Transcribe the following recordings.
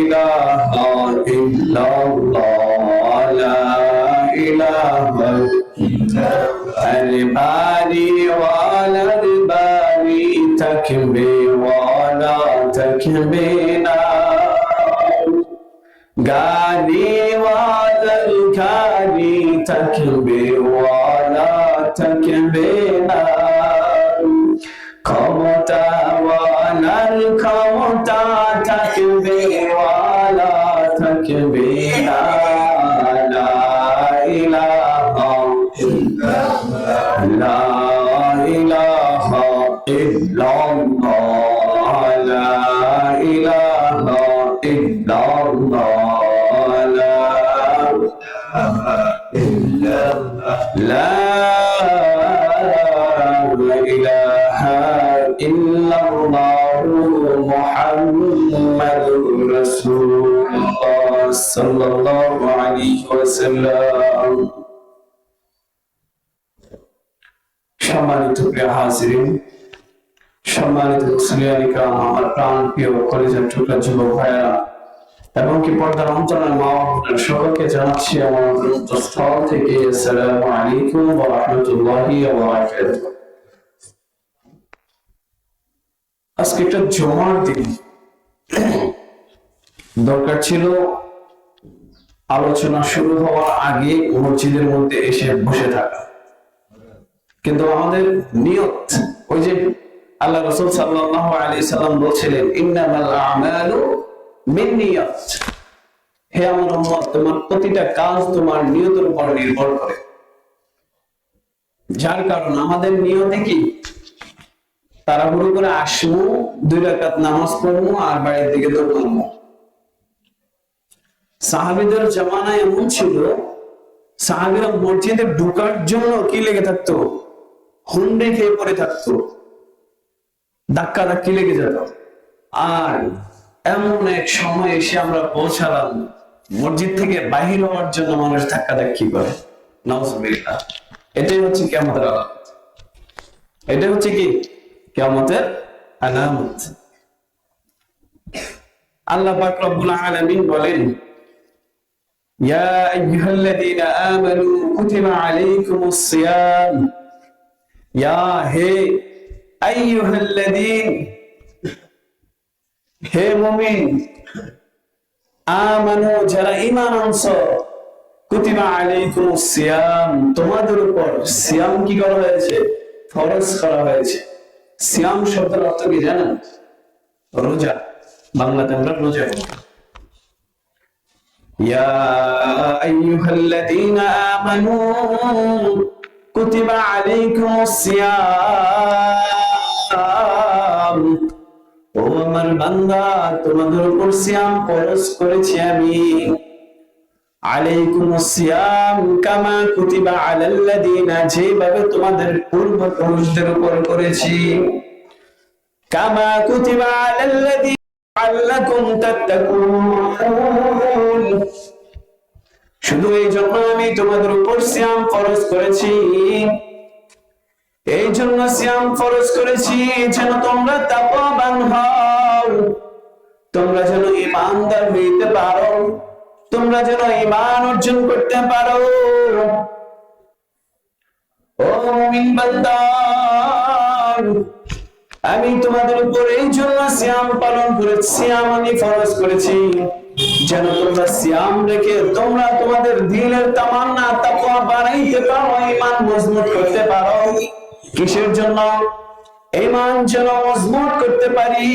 إله إلا الله لا إله إلا الباري وعلى الباري تكبير وعلى تكبيرنا غادي وعلى الكادي تكبير وعلى تكبيرنا قمت وعلى الكادي صلى الله عليه وسلم সম্মানিত প্রিয় হাজিরিন সম্মানিত মুসলিয়ানিকা আমার প্রাণ প্রিয় কলেজের টুকরা যুবক ভাইয়েরা এবং কি পর্দার অন্তরের মা ও বোনের সকলকে জানাচ্ছি আমার অন্তর্গত স্থল থেকে আসসালামু আলাইকুম ওয়া রাহমাতুল্লাহি ওয়া বারাকাতুহু আজকে একটা জমার দিন দরকার ছিল আলোচনা শুরু হওয়ার আগে মসজিদের মধ্যে এসে বসে থাকা। কিন্তু আমাদের নিয়ত, ওই যে আল্লাহ রসুল সাল্লাল্লাহু আলাইহি সাল্লাম বলছিলেন, ইন্নামাল নিয়াত। হে আমার তোমার প্রতিটা কাজ তোমার নিয়তের উপর নির্ভর করে। যার কারণ আমাদের নিয়তে কি? তাড়াহুড়ো করে আসব, দুই রাকাত নামাজ পড়ব আর বাড়ির দিকে দৌড়াবো। সাহাবিদের জামানায় এমন ছিল, সাহাবিরা মসজিদে ঢুকার জন্য কি লেগে থাকতো? হুন্ডে খেয়ে পড়ে থাকতো। ধাক্কা ধাক্কি লেগে যেত। আর এমন এক সময় এসে আমরা পৌঁছালাম, মসজিদ থেকে বাহির হওয়ার জন্য মানুষ ধাক্কা ধাক্কি করে। নজবিল্লা এটাই হচ্ছে কেমতের আলামত। এটাই হচ্ছে কি? কেমতের আলামত। আল্লাহ পাক রব্বুল আলামিন বলেন يا أيها الذين آمنوا كتب عليكم الصيام يا هي أيها الذين হে মুমিন আমানু যারা ঈমান আনছ কুতিবা আলাইকুমুস সিয়াম তোমাদের উপর সিয়াম কি করা হয়েছে ফরজ করা হয়েছে সিয়াম শব্দের অর্থ কি জানেন রোজা বাংলাতে আমরা রোজা বলি يا أيها الذين آمنوا كتب عليكم الصيام ও আমার বান্দা তোমাদের উপর সিয়াম ফরজ করেছি আমি আলাইকুম সিয়াম কামা কুতিবা আলাল্লাযিনা যেভাবে তোমাদের পূর্বপুরুষদের উপর করেছি কামা কুতিবা আলাল্লাযিনা আল্লাকুম তাত্তাকুন। শুধু এই জন্য আমি তোমাদের উপর সিয়াম ফরজ করেছি। এই জন্য সিয়াম ফরজ করেছি যেন তোমরা তাকওয়াবান হও। তোমরা যেন ইমানদার হইতে পারো। তোমরা যেন ইমান অর্জন করতে পারো। ও মুমিন বান্দা আমি তোমাদের উপর এই জন্য সিয়াম পালন করেছি আমি ফরজ করেছি। যেন তোমরা সিয়াম রেখে তোমরা তোমাদের দিলের তামান্না, তাকওয়া বানাইতে পারো ইমান মজবুত করতে পারো। কিসের জন্য? ইমান যেন মজবুত করতে পারি।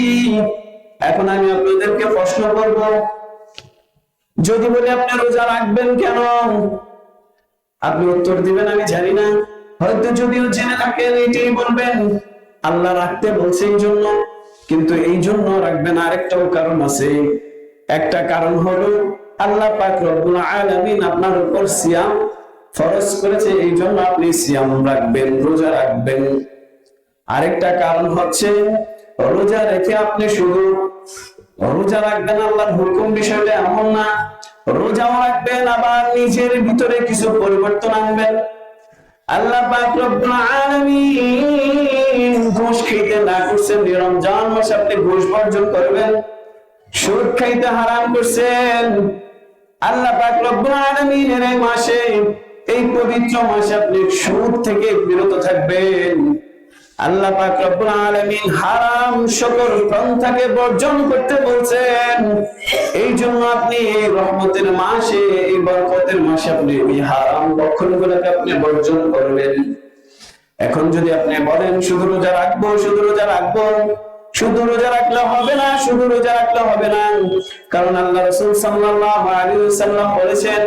এখন আমি আপনাদেরকে প্রশ্ন করব, যদি বলি আপনি রোজা রাখবেন কেন? আপনি উত্তর দিবেন, আমি জানি না। হয়তো যদিও জেনে থাকেন, এটাই বলবেন। আল্লাহ রাখতে বলছে এই জন্য, কিন্তু এই জন্য রাখবেন আরেকটাও কারণ আছে। একটা কারণ হলো, আল্লাহ পাক রব্বুল আলামিন আপনার উপর সিয়াম ফরজ করেছে, এই জন্য আপনি সিয়াম রাখবেন, রোজা রাখবেন। আরেকটা কারণ হচ্ছে, রোজা রেখে আপনি শুধু রোজা রাখবেন আল্লাহর হুকুম বিষয়টা এমন না, রোজাও রাখবেন, আবার নিজের ভিতরে কিছু পরিবর্তন আনবেন। আল্লাহ পাক রব্বুল আলামিন ঘুষ খেতে না করছেন রমজান মাসে আপনি ঘুষ বর্জন করবেন, সুদ খাইতে হারাম করছেন। আল্লাহ পাক রব্বুল আলামিনের মাসে, এই পবিত্র মাসে আপনি সুদ থেকে বিরত থাকবেন। আল্লাহ পাক রব্বুল আলামিন হারাম পন্থাকে বর্জন করতে বলছেন। এই জন্য আপনি এই রহমতের মাসে, এই বরকতের মাসে আপনি হারাম লক্ষণগুলোকে আপনি বর্জন করবেন। এখন যদি আপনি বলেন, শুধু রোজা রাখব, শুধু রোজা রাখব। শুধু রোজা রাখলে হবে না, শুধু রোজা রাখলে হবে না। কারণ আল্লাহ রাসূল সাল্লাল্লাহু বলেছেন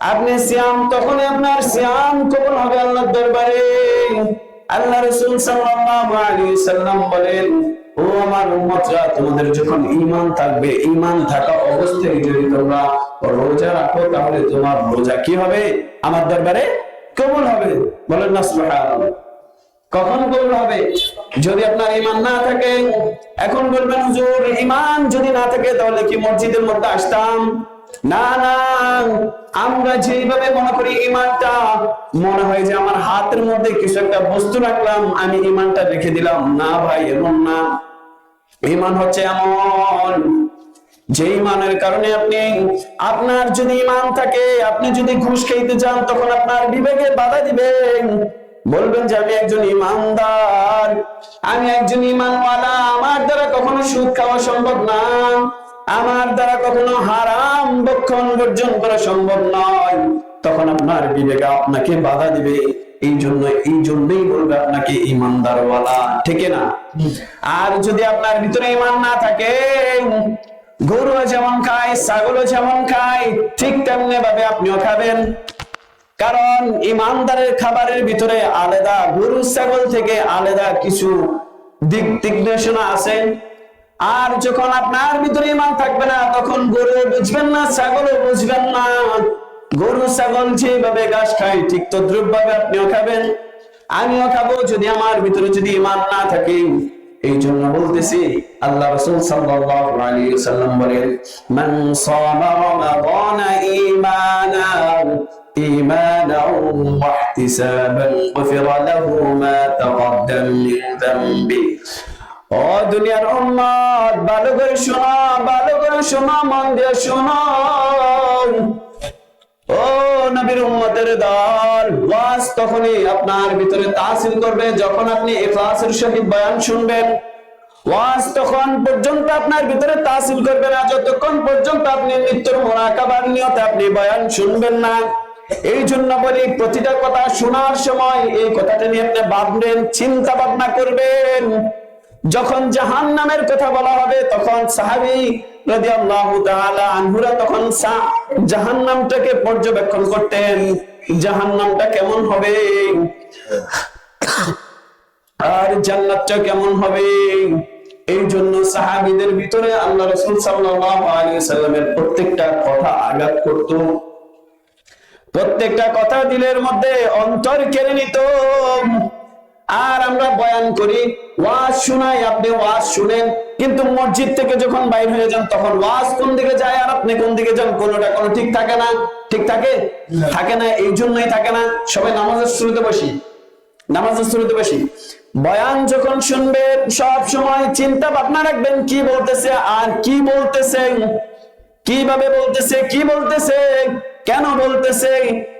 আপনি সিয়াম তখন আপনার সিয়াম কবুল হবে আল্লাহর দরবারে। আল্লাহ রাসূল সাল্লাল্লাহু আলাইহি সাল্লাম বলেন, ও আমার উম্মতরা, তোমাদের যখন ঈমান থাকবে, ঈমান থাকা অবস্থায় যদি তোমরা রোজা রাখো, তাহলে তোমার রোজা কি হবে? আমার দরবারে কবুল হবে। বলেন না, সুবহানাল্লাহ। কখন কবুল হবে? যদি আপনার ইমান না থাকে, এখন বলবেন, হুজুর ইমান যদি না থাকে, তাহলে কি মসজিদের মধ্যে আসতাম? না না, আমরা যেভাবে মনে করি ইমানটা মনে হয় যে আমার হাতের মধ্যে কিছু একটা বস্তু রাখলাম, আমি ইমানটা রেখে দিলাম। না ভাই, এমন না। ইমান হচ্ছে এমন। যে ইমানের কারণে আপনি, আপনার যদি ইমান থাকে, আপনি যদি ঘুষ খেতে চান তখন আপনার বিবেকে বাধা দিবেন। বলবেন যে আমি একজন ইমানদার। আমি একজন ইমানওয়ালা, আমার দ্বারা কখনো সুদ খাওয়া সম্ভব না। আমার দ্বারা কখনো হারাম বক্ষণ বর্জন করা সম্ভব নয়। তখন আপনার বিবেকে আপনাকে বাধা দিবে। এই জন্য এই জন্যই বলবে আপনাকে ইমানদারওয়ালা। ঠিক না? আর যদি আপনার ভিতরে ইমান না থাকে গরু যেমন খায়, ছাগলও যেমন খায়, ঠিক তেমনি ভাবে আপনিও খাবেন। কারণ ইমানদারের খাবারের ভিতরে আলাদা গরু, ছাগল থেকে আলাদা কিছু দিক নির্দেশনা আছে। আর যখন আপনার ভিতরে ইমান থাকবে না, তখন গরু বুঝবেন না, ছাগলও বুঝবেন না। গরু, ছাগল যেভাবে ঘাস খায়, ঠিক তদ্রুপ ভাবে আপনিও খাবেন। আমিও খাব, যদি আমার ভিতরে যদি ইমান না থাকে। এই জন্য বলতেছি, আল্লাহ রাসূল সাল্লাল্লাহু আলাইহি ওয়াসাল্লাম বলেন, মান সামা রমাদানা ঈমানা إيمانا واحتسابا غفر له ما تقدم من ذنبه ও দুনিয়ার উম্মত ভালো করে শোনো ভালো করে শোনো মন দিয়ে শোনো ও নবীর উম্মতের দল ওয়াজ তখনই আপনার ভিতরে তাসিল করবে যখন আপনি ইখলাসের সহিত বয়ান শুনবেন ওয়াজ তখন পর্যন্ত আপনার ভিতরে তাসিল করবে না যতক্ষণ পর্যন্ত আপনি নিত্যর মোরাকাবার নিয়তে আপনি বয়ান শুনবেন না এই জন্য বলি, প্রতিটা কথা শোনার সময় এই কথাটা নিয়ে আপনি ভাববেন, চিন্তা ভাবনা করবেন। যখন জাহান নামের কথা বলা হবে, তখন সাহাবি তখন জাহান নামটাকে পর্যবেক্ষণ করতেন জাহান নামটা কেমন হবে? আর জান্নাতটা কেমন হবে? এই জন্য সাহাবীদের ভিতরে আল্লাহ রাসূল সাল্লাল্লাহু আলাইহি সাল্লামের প্রত্যেকটা কথা আঘাত করত। প্রত্যেকটা কথা দিলের মধ্যে অন্তর কেড়ে নিত। আর আমরা বয়ান করি ওয়াজ শোনাই আপনি ওয়াজ শুনেন। কিন্তু মসজিদ থেকে যখন বাইর হয়ে যান তখন ওয়াজ কোন দিকে যায় আর আপনি কোন দিকে যান কোনোটা কোনো ঠিক থাকে না? ঠিক থাকে? থাকে না এই জন্যই থাকে না। সবাই নামাজের শুরুতে বসি। নামাজের শুরুতে বসি। বয়ান যখন শুনবেন সব সময় চিন্তা ভাবনা রাখবেন কি বলতেছে আর কি বলতেছে? কীভাবে বলতেছে কি বলতেছে? কেন বলতেছে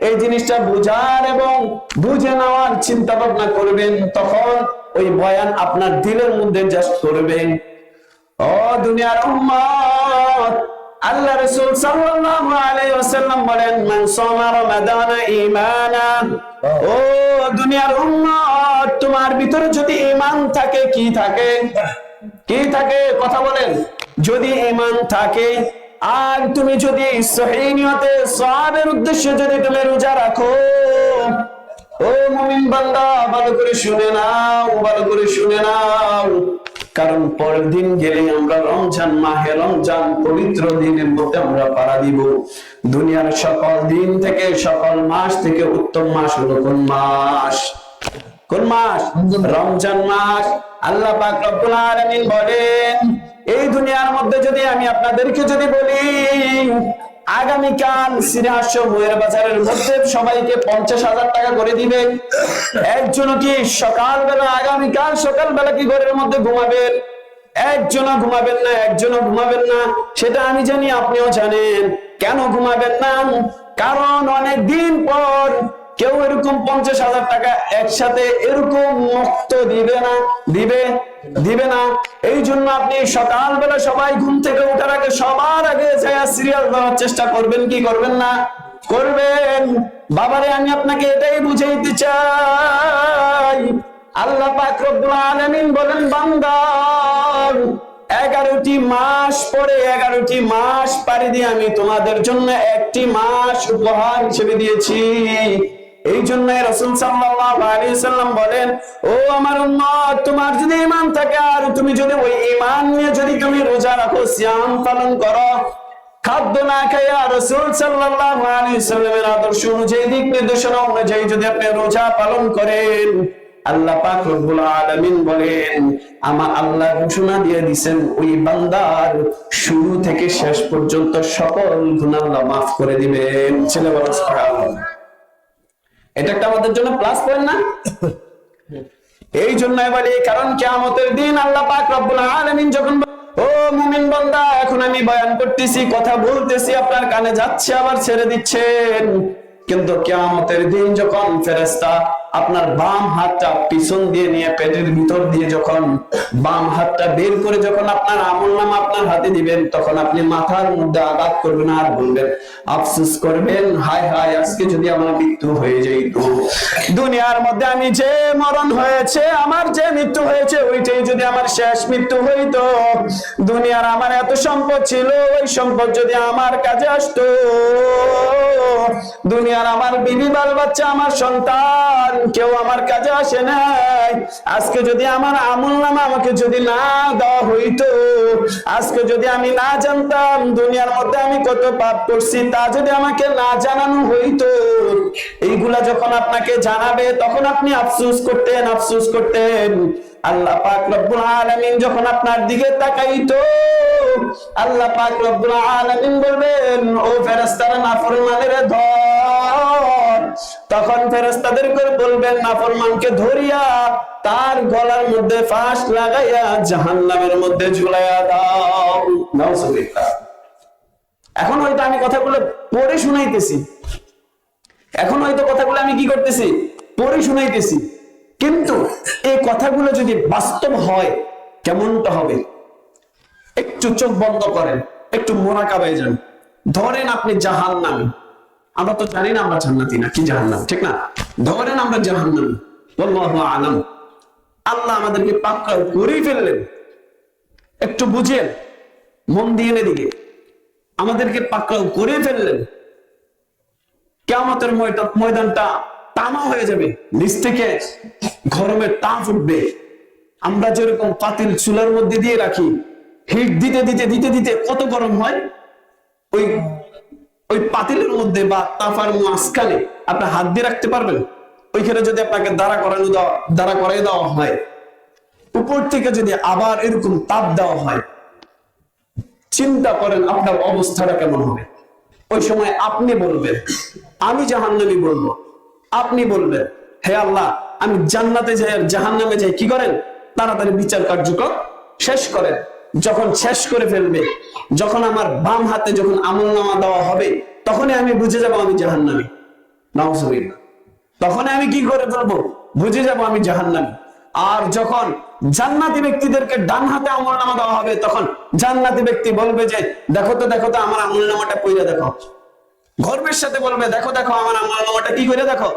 এই জিনিসটা বুঝার এবং বুঝে নেওয়ার চিন্তা ভাবনা করবেন তখন ওই বয়ান আপনার দিলের মধ্যে জাস্ট করবেন ও দুনিয়ার উম্মত আল্লাহ রাসূল সাল্লাল্লাহু আলাইহি ওয়াসাল্লাম বলেন মান সামা রমাদানা ঈমানা ও দুনিয়ার উম্মত তোমার ভিতরে যদি ঈমান থাকে কি থাকে? কি থাকে? কথা বলেন। যদি ঈমান থাকে আর তুমি যদি সহি নিয়তে সওয়াবের উদ্দেশ্যে যদি তুমি রোজা রাখো ও মুমিন বান্দা ভালো করে শুনে নাও ভালো করে শুনে নাও। কারণ পরের দিন গেলে আমরা রমজান মাহে রমজান পবিত্র দিনের মধ্যে আমরা পাড়া দিব। দুনিয়ার সকল দিন থেকে সকল মাস থেকে উত্তম মাস হলো কোন মাস? কোন মাস? রমজান মাস। আল্লাহ পাক রব্বুল আলামিন বলেন দুনিয়ার মধ্যে যদি আমি আপনাদেরকে যদি বলি, আগামীকাল সিরাহাস্য বইয়ের বাজারের মধ্যে সবাইকে পঞ্চাশ হাজার টাকা করে দিবে। একজন কি সকালবেলা, আগামীকাল সকালবেলা কি ঘরের মধ্যে ঘুমাবেন? একজনও ঘুমাবেন না, একজনও ঘুমাবেন না। সেটা আমি জানি, আপনিও জানেন। কেন ঘুমাবেন না? কারণ অনেক দিন পর কেউ এরকম পঞ্চাশ হাজার টাকা একসাথে এরকম মুক্ত দিবে না, দিবে দিবে না। এই জন্য আপনি সকালবেলা সবাই ঘুম থেকে ওঠার আগে সবার আগে সিরিয়াল দেওয়ার চেষ্টা করবেন। কি করবেন না? করবেন। বাবারে, আমি আপনাকে এটাই বুঝাইতে চাই। আল্লাহ পাক বলেন, বান্দা, এগারোটি মাস পরে এগারোটি মাস পাড়ি দিয়ে আমি তোমাদের জন্য একটি মাস উপহার হিসেবে দিয়েছি। এই জন্য রসুল সাল্লাম বলেন, ও আমার উম্মত, তোমার যদি ঈমান থাকে আর তুমি যদি ওই ঈমান নিয়ে যদি তুমি রোজা রাখো, সিয়াম পালন করো, খাদ্য না খাইয়া রসুল সাল্লামের আদর্শ অনুযায়ী, দিক নির্দেশনা অনুযায়ী যদি আপনি রোজা পালন করেন, আল্লাহ পাক রব্বুল আলামিন বলেন আল্লাহ ঘোষণা দিয়ে দিবেন ওই বান্দার শুরু থেকে শেষ পর্যন্ত সকল গুনাহ আল্লাহ মাফ করে দিবেন। ছেলে বড় সুবহানাল্লাহ। এটা একটা আমাদের জন্য প্লাস পয়েন্ট না? এই জন্য কারণ কিয়ামতের দিন আল্লাহ পাক রব্বুল আলামিন যখন ও মুমিন বান্দা, এখন আমি বয়ান করতেছি, কথা বলতেছি, আপনার কানে যাচ্ছে, আবার ছেড়ে দিচ্ছেন। কিন্তু কিয়ামতের দিন যখন ফেরেশতা আপনার বাম হাতটা পিছন দিয়ে নিয়ে পেটের ভিতর দিয়ে যখন বাম হাতটা বের করে যখন আপনার আমল নাম আপনার হাতে দিবেন, তখন আপনি মাথার মধ্যে আঘাত করবেন আর বলবেন, আফসোস করবেন? হায় হায়, আজকে যদি আমার মৃত্যু হয়ে যাইতো। দুনিয়ার মধ্যে আমি যে মরণ হয়েছে, আমার যে মৃত্যু হয়েছে, ওইটাই যদি আমার শেষ মৃত্যু হইতো। দুনিয়ার আমার এত সম্পদ ছিল, ওই সম্পদ যদি আমার কাজে আসতো। দুনিয়ার আমার বিবি বাল বাচ্চা, আমার সন্তান কেউ আমার কাজে আসে নাই। আজকে যদি আমার আমল নামা আমাকে যদি না দেওয়া হইতো, আজকে যদি আমি না জানতাম দুনিয়ার মধ্যে আমি কত পাপ করছি, তা যদি আমাকে না জানানো হইতো, এইগুলা যখন আপনাকে জানাবে, তখন আপনি আফসুস করতেন আফসুস করতেন। আল্লাহ পাক রব্বুল আলামিন যখন আপনার দিকে তাকাইতো, আল্লাহ পাক রব্বুল আলামিন বলবেন, ও ফেরেশতারা, নাফরমানের, ধর। তখন ফেরেশতাদের করে বলবেন, নাফরমানকে ধরিয়া তার গলার মধ্যে ফাঁস লাগাইয়া জাহান্নামের মধ্যে ঝুলাইয়া দাও। এখন হয়তো আমি কথাগুলো পড়ে শুনাইতেছি। এখন হয়তো কথাগুলো আমি কি করতেছি? পড়ে শুনাইতেছি। কিন্তু এই কথাগুলো যদি বাস্তব হয়, কেমনটা হবে? একটু চোখ বন্ধ করেন, একটু মোরাকাবায় যান। ধরেন আপনি জাহান নামে আমরা তো জানি না আমরা জান্নাতি না, কি জাহান নাম ঠিক না? ধরেন আমরা জাহান নামে আলম। আল্লাহ আমাদেরকে পাক্কা করেই ফেললেন। একটু বুঝেন, মন দিয়ে এদিকে আমাদেরকে পাকড়াও করে ফেললেন। কেমতের ময়দানটা তামা হয়ে যাবে, নিচ থেকে গরমের তাপ উঠবে। আমরা যেরকম পাতিল চুলার মধ্যে দিয়ে রাখি, হিট দিতে দিতে দিতে দিতে কত গরম হয়? ওই ওই পাতিলের মধ্যে বা তাফার মাঝখানে আপনি হাত দিয়ে রাখতে পারবেন? ওইখানে যদি আপনাকে দাঁড়া করানো দেওয়া, দাঁড়া করাই দেওয়া হয়, উপর থেকে যদি আবার এরকম তাপ দেওয়া হয়, চিন্তা করেন আপনার অবস্থাটা কেমন হবে? ওই সময় আপনি বলবেন, আমি জাহান্নামি বলব। আপনি বলবেন, হে আল্লাহ, আমি জান্নাতে যাই আর জাহান্নামে যাই, কি করেন? তাড়াতাড়ি বিচার কার্যক্রম শেষ করেন। যখন শেষ করে ফেলবে, যখন আমার বাম হাতে যখন আমল নামা দেওয়া হবে, তখনই আমি বুঝে যাব আমি জাহান্নামি। নাউজুবিল্লাহ। তখন আমি কি করে ফেলব বুঝে যাব আমি জাহান্নামি। আর যখন জান্নাতি ব্যক্তিদেরকে ডান হাতে আমল নামা দেওয়া হবে, তখন জান্নাতি ব্যক্তি বলবে যে, দেখো তো দেখো তো, আমার আমল নামাটা পইরা দেখো। গর্বের সাথে বলবে, দেখো দেখো, আমার আমল নামাটা কি করে দেখো?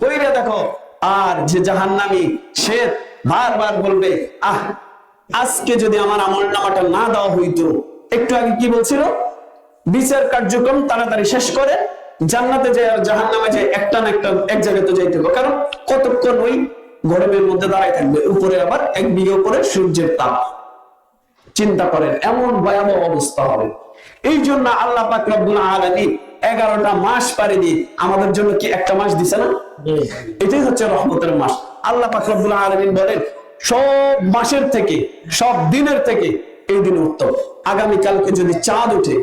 পইরা দেখো। আর যে জাহান্নামি, সে বারবার বলবে, আহ আজকে যদি আমার আমল নামাটা না দেওয়া হইতো একটু আগে কি বলছিল? বিচার কার্যক্রম তাড়াতাড়ি শেষ করে জান্নাতে যায় আর জাহান নামে যায় একটা না একটা এক জায়গায় তো যাইতে হবে। কারণ কতক্ষণ ওই গরমের মধ্যে দাঁড়ায় থাকবে? উপরে আবার এক বিঘে উপরে সূর্যের তাপ। চিন্তা করেন এমন ভয়াবহ অবস্থা হবে। এই জন্য আল্লাহ পাক রব্বুল আলামিন এগারোটা মাস পারে দিয়ে আমাদের জন্য কি একটা মাস দিছে না? এটাই হচ্ছে রহমতের মাস। আল্লাহ পাক রব্বুল আলামিন বলেন সব মাসের থেকে, সব দিনের থেকে এই দিন উত্তম। আগামী কালকে যদি চাঁদ উঠে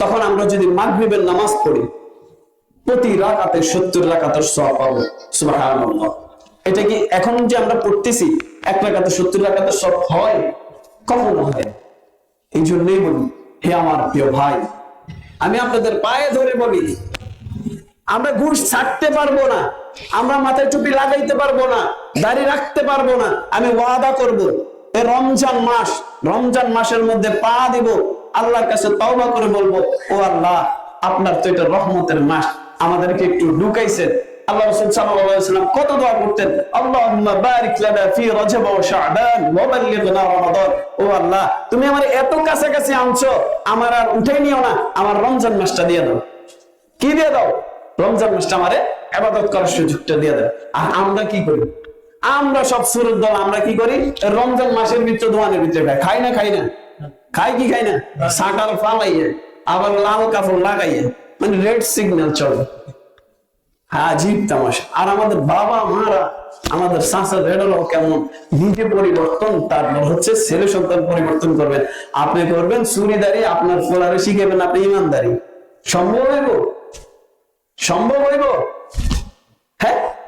তখন আমরা যদি মাগরিবের নামাজ পড়ি, প্রতি রাকাতে সত্তর রাকাতের সব পাবো, সুবহানাল্লাহ। এটা কি এখন যে আমরা পড়তেছি, এক রাকাতে সত্তর রাকাতের সব হয়? কখনো হয়। এই জন্যই বলি, হে আমার প্রিয় ভাই, আমি আপনাদের পায়ে ধরে বলি, আমরা ঘুষ ছাড়তে পারব না। আমরা মাথায় টুপি লাগাইতে পারব না, দাড়ি রাখতে পারব না, আমি ওয়াদা করব এ রমজান মাস, রমজান মাসের মধ্যে পা দিব, আল্লাহর কাছে তওবা করে বলব, ও আল্লাহ, আপনার তো এটা রহমতের মাস, আমাদেরকে একটু ঢুকাইছেন। আমার এত কাছাকাছি আনছো, আমার আর উঠে নিও না, আমার রমজান মাসটা দিয়ে দাও। কি দিয়ে দাও? রমজান মাসটা আমারে আবাদত করার সুযোগটা দিয়ে দাও আর আমরা কি করি? আমরা সব সুরত দল, আমরা কি করি? রমজান মাসের ভিতরে দোয়ানের ভিতরে খাই না খাই না? খাই কি খাই না? সাকাল ফালাইয়ে, আবার লাল কাপড় লাগাইয়ে মানে রেড সিগন্যাল চলে। হ্যাঁ জীব তামাশা। আর আমাদের বাবা, মারা, আমাদের চাষা রেডালো কেমন? নিজে পরিবর্তন, তারপর হচ্ছে ছেলে সন্তান পরিবর্তন করবেন। আপনি করবেন চুরিদারি আপনার ফোলারে শিখাবেন, আপনি ইমানদারি। সম্ভব হইব? সম্ভব হইব? হ্যাঁ?